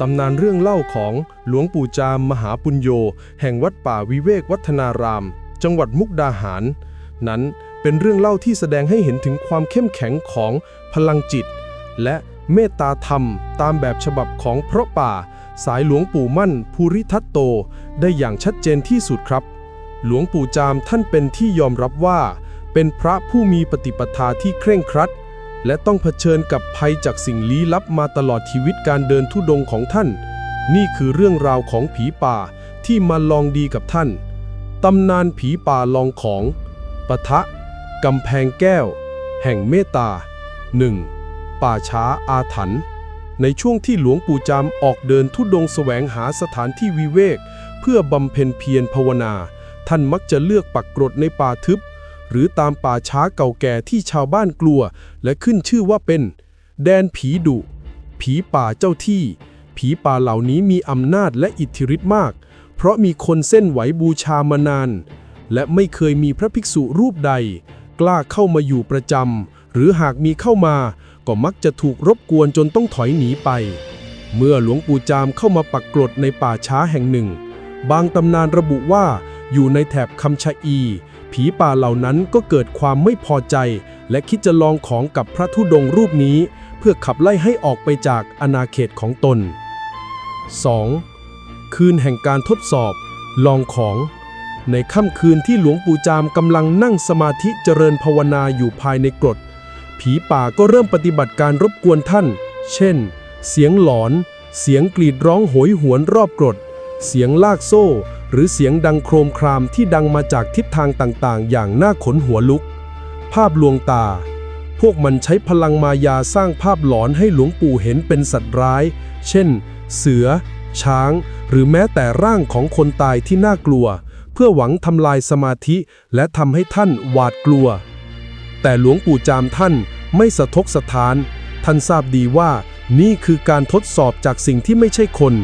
ตำนานเรื่องเล่าของหลวงปู่จามมหาปุญโญแห่งวัดป่าวิเวกวัฒนาราม จังหวัดมุกดาหาร นั้นเป็นเรื่องเล่าที่แสดงให้เห็นถึงความเข้มแข็งของพลังจิต และเมตตาธรรมตามแบบฉบับของพระป่า สายหลวงปู่มั่นภูริทัตโต ได้อย่างชัดเจนที่สุดครับ หลวงปู่จามท่านเป็นที่ยอมรับว่า เป็นพระผู้มีปฏิปทาที่เคร่งครัด และต้องเผชิญกับภัยจากสิ่งลี้ลับมาตลอดชีวิตการเดินทุดงของท่าน นี่คือเรื่องราวของผีป่าที่มาลองดีกับท่าน ตำนานผีป่าลองของ ปะทะ กำแพงแก้ว แห่งเมตตา 1. ป่าช้าอาถรรพ์ในช่วงที่หลวงปู่จามออกเดินทุดงแสวงหาสถานที่วิเวก เพื่อบำเพ็ญเพียรภาวนา ท่านมักจะเลือกปักกรดในป่าทึบ หรือตามป่าช้าเก่าแก่ที่ชาวบ้านกลัว และขึ้นชื่อว่าเป็น แดนผีดุ ผีป่าเจ้าที่ ผีป่าเหล่านี้มีอำนาจและอิทธิฤทธิ์มาก เพราะมีคนเส้นไหวบูชามานาน และไม่เคยมีพระภิกษุรูปใด กล้าเข้ามาอยู่ประจำหรือหากมีเข้ามาก็มักจะถูกรบกวนจนต้องถอยหนีไป เมื่อหลวงปู่จามเข้ามาปักกรดในป่าช้าแห่งหนึ่ง บางตำนานระบุว่าอยู่ในแถบคำชะอี ผีป่าเหล่านั้นก็เกิดความไม่พอใจ และคิดจะลองของกับพระธุดงค์รูปนี้ เพื่อขับไล่ให้ออกไปจากอาณาเขตของตน 2. คืนแห่งการทดสอบ ลองของ ในค่ำคืนที่หลวงปู่จามกำลังนั่งสมาธิเจริญภาวนาอยู่ภายในกรด ผีป่าก็เริ่มปฏิบัติการรบกวนท่าน เช่น เสียงหลอน เสียงกรีดร้องโหยหวนรอบกรด เสียงลากโซ่ หรือเสียงดังโครมครามที่ดังมาจากทิศทางต่างๆ อย่างน่าขนหัวลุก ภาพลวงตา พวกมันใช้พลังมายาสร้างภาพหลอนให้หลวงปู่เห็นเป็นสัตว์ร้าย เช่น เสือ ช้าง หรือแม้แต่ร่างของคนตายที่น่ากลัว เพื่อหวังทำลายสมาธิและทำให้ท่านหวาดกลัว แต่หลวงปู่จามท่านไม่สะทกสะท้าน ท่านทราบดีว่านี่คือการทดสอบจากสิ่งที่ไม่ใช่คน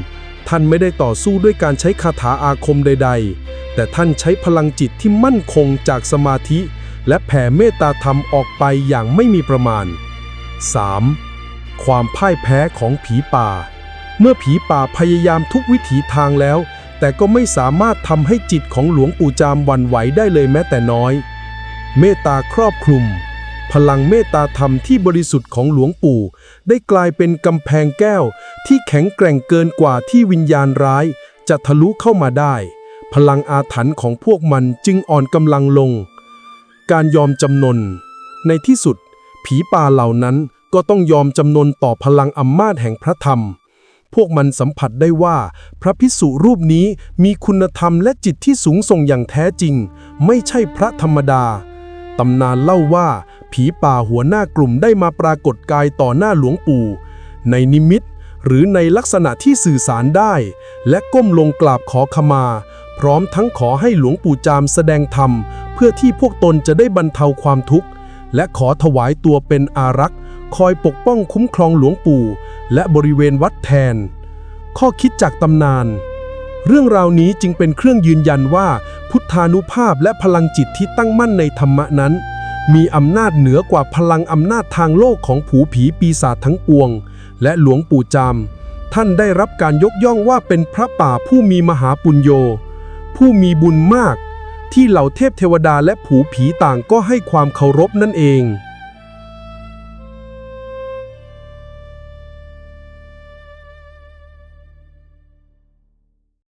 ท่านไม่ได้ต่อสู้ด้วยการใช้คาถาอาคมใด ๆ แต่ท่านใช้พลังจิตที่มั่นคงจากสมาธิ และแผ่เมตตาธรรมออกไปอย่างไม่มีประมาณ 3. ความพ่ายแพ้ของผีป่า เมื่อผีป่าพยายามทุกวิถีทางแล้ว แต่ก็ไม่สามารถทำให้จิตของหลวงปู่จามวันไหวได้เลยแม้แต่น้อย เมตตาครอบคลุม พลังเมตตาธรรมที่บริสุทธิ์ของหลวงปู่ ได้กลายเป็นกำแพงแก้ว ที่แข็งแกร่งเกินกว่าที่วิญญาณร้าย จะทะลุเข้ามาได้ พลังอาถรรพ์ของพวกมันจึงอ่อนกำลังลง การยอมจำนน ในที่สุด ผีป่าเหล่านั้นก็ต้องยอมจำนนต่อพลังอำนาจแห่งพระธรรม พวกมันสัมผัสได้ว่า พระพิสุรูปนี้มีคุณธรรมและจิตที่สูงส่งอย่างแท้จริง ไม่ใช่พระธรรมดา ตำนานเล่าว่า ผีป่าหัวหน้ากลุ่มได้มาปรากฏกายต่อหน้าหลวงปู่ ในนิมิตหรือในลักษณะที่สื่อสารได้ และก้มลงกราบขอขมา พร้อมทั้งขอให้หลวงปู่จามแสดงธรรม เพื่อที่พวกตนจะได้บรรเทาความทุกข์ และขอถวายตัวเป็นอารักษ์ คอยปกป้องคุ้มครองหลวงปู่ และบริเวณวัดแทน ข้อคิดจากตำนาน เรื่องราวนี้จึงเป็นเครื่องยืนยันว่า พุทธานุภาพและพลังจิตที่ตั้งมั่นในธรรมะนั้น มีอำนาจเหนือกว่าพลังอำนาจทางโลกของผูผีปีศาจทั้งปวง และหลวงปู่จาม ท่านได้รับการยกย่องว่าเป็นพระป่าผู้มีมหาปุญโญ ผู้มีบุญมาก ที่เหล่าเทพเทวดาและผูผีต่างก็ให้ความเคารพนั่นเอง